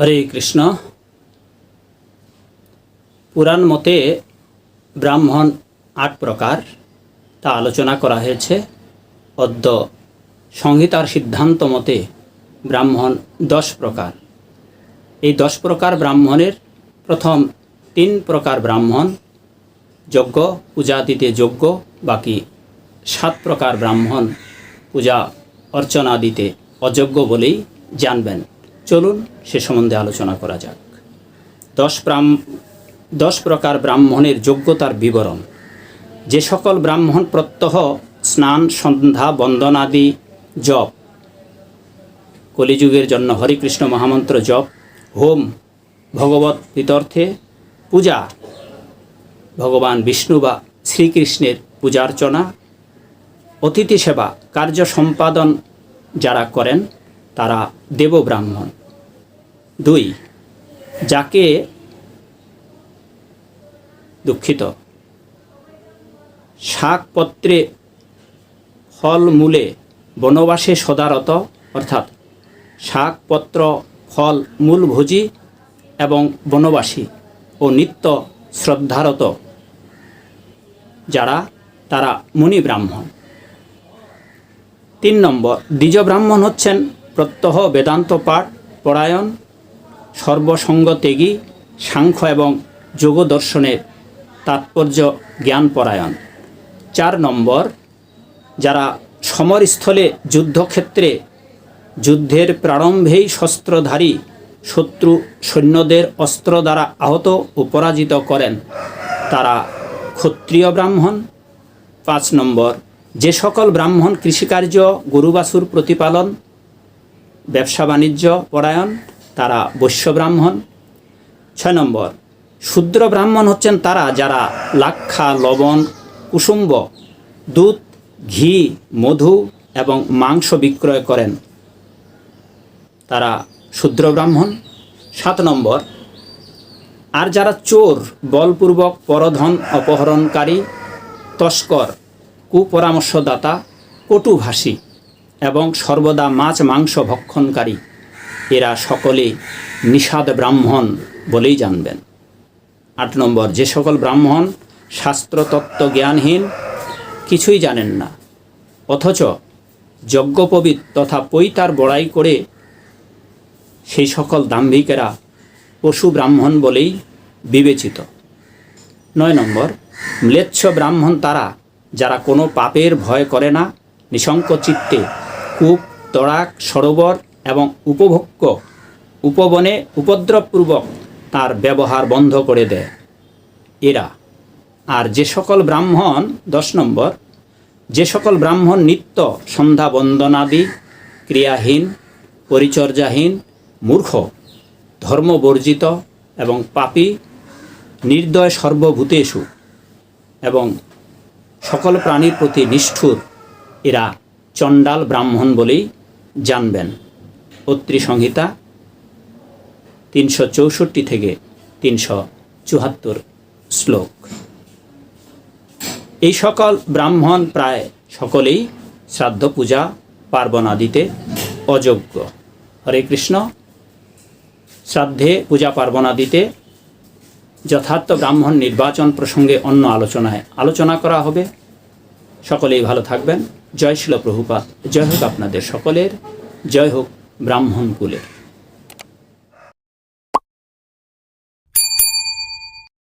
হরে কৃষ্ণ। পুরাণ মতে ব্রাহ্মণ আট প্রকার, তা আলোচনা করা হয়েছে। অদ্য সংহিতার সিদ্ধান্ত মতে ব্রাহ্মণ দশ প্রকার। এই দশ প্রকার ব্রাহ্মণের প্রথম তিন প্রকার ব্রাহ্মণ, যজ্ঞ, পূজা দিতে যোগ্য বাকি সাত প্রকার ব্রাহ্মণ, পূজা অর্চনা দিতে অযোগ্য বলেই জানবেন। চলুন সে সম্বন্ধে আলোচনা করা যাক। দশ ব্রাহ্ম দশ প্রকার ব্রাহ্মণের যোগ্যতার বিবরণ। যে সকল ব্রাহ্মণ প্রত্যহ স্নান, সন্ধ্যা বন্দনাদি জপ, কলিযুগের জন্য হরিকৃষ্ণ মহামন্ত্র জপ, হোম, ভগবত প্রীতর্থে পূজা, ভগবান বিষ্ণু বা শ্রীকৃষ্ণের পূজার্চনা, অতিথি সেবা, কার্য সম্পাদন যারা করেন, তারা দেবব্রাহ্মণ। দুই, যাকে দুঃখিত। শাকপত্রে ফলমূলে বনবাসে সদারত, অর্থাৎ শাকপত্র, ফল মূলভোজী এবং বনবাসী ও নিত্য শ্রদ্ধারত যারা, তারা মুনি ব্রাহ্মণ। তিন নম্বর, দ্বিজ ব্রাহ্মণ হচ্ছেন প্রত্যহ বেদান্ত পাঠ, পরায়ণ সর্বসঙ্গ ত্যাগী সাংখ্য এবং যোগ দর্শনের তাৎপর্য জ্ঞান পরায়ণ চার নম্বর, যারা সমরস্থলে যুদ্ধক্ষেত্রে যুদ্ধের প্রারম্ভেই শস্ত্রধারী শত্রু সৈন্যদের অস্ত্র দ্বারা আহত ও পরাজিত করেন, তারা ক্ষত্রিয় ব্রাহ্মণ। পাঁচ নম্বর, যে সকল ব্রাহ্মণ কৃষিকার্য গরুবাছুর প্রতিপালন, ব্যবসা বাণিজ্য পরায়ণ তারা বৈশ্য ব্রাহ্মণ। ছয় নম্বর, শূদ্র ব্রাহ্মণ হচ্ছেন তারা যারা লাক্ষা, লবণ, কুসুম্ব, দুধ, ঘি, মধু এবং মাংস বিক্রয় করেন। তারা শূদ্র ব্রাহ্মণ। সাত নম্বর, আর যারা চোর, বলপূর্বক পরধন, অপহরণকারী, তস্কর, কুপরামর্শদাতা, কটুভাষী এবং সর্বদা মাছ মাংস ভক্ষণকারী। এরা সকলে নিষাদ ব্রাহ্মণ বলেই জানবেন। আট নম্বর, যে সকল ব্রাহ্মণ শাস্ত্রতত্ত্ব জ্ঞানহীন কিছুই জানেন না। অথচ যজ্ঞপবিত তথা পৈতার বড়াই করে সেই সকল দাম্ভিকেরা পশু ব্রাহ্মণ বলেই বিবেচিত। নয় নম্বর, ম্লেচ্ছ ব্রাহ্মণ তারা, যারা কোনো পাপের ভয় করে না নিশঙ্ক চিত্তে কূপ, তড়াক, সরোবর এবং উপভোগ্য উপবনে উপদ্রবপূর্বক তার ব্যবহার বন্ধ করে দেয়। এরা আর যে সকল ব্রাহ্মণ, দশ নম্বর, যে সকল ব্রাহ্মণ নিত্য সন্ধ্যা বন্দনাদি, ক্রিয়াহীন, পরিচর্যাহীন, মূর্খ, ধর্মবর্জিত এবং পাপী, নির্দয় সর্বভূতেষু এবং সকল প্রাণীর প্রতি নিষ্ঠুর, এরা চণ্ডাল ব্রাহ্মণ বলেই জানবেন। অত্রি সংহিতা তিনশো চৌষট্টি থেকে তিনশো চুয়াত্তর শ্লোক। এই সকল ব্রাহ্মণ প্রায় সকলেই শ্রাদ্ধ পূজা পার্বণ আদিতে অযোগ্য। হরে কৃষ্ণ। শ্রাদ্ধে, পূজা পার্বণ আদিতে যথার্থ ব্রাহ্মণ নির্বাচন প্রসঙ্গে অন্য আলোচনায় আলোচনা করা হবে। সকলেই ভালো থাকবেন। জয় শিল প্রভুপাত। জয় হোক আপনাদের সকলের। জয় হোক ব্রাহ্মণ কুলের।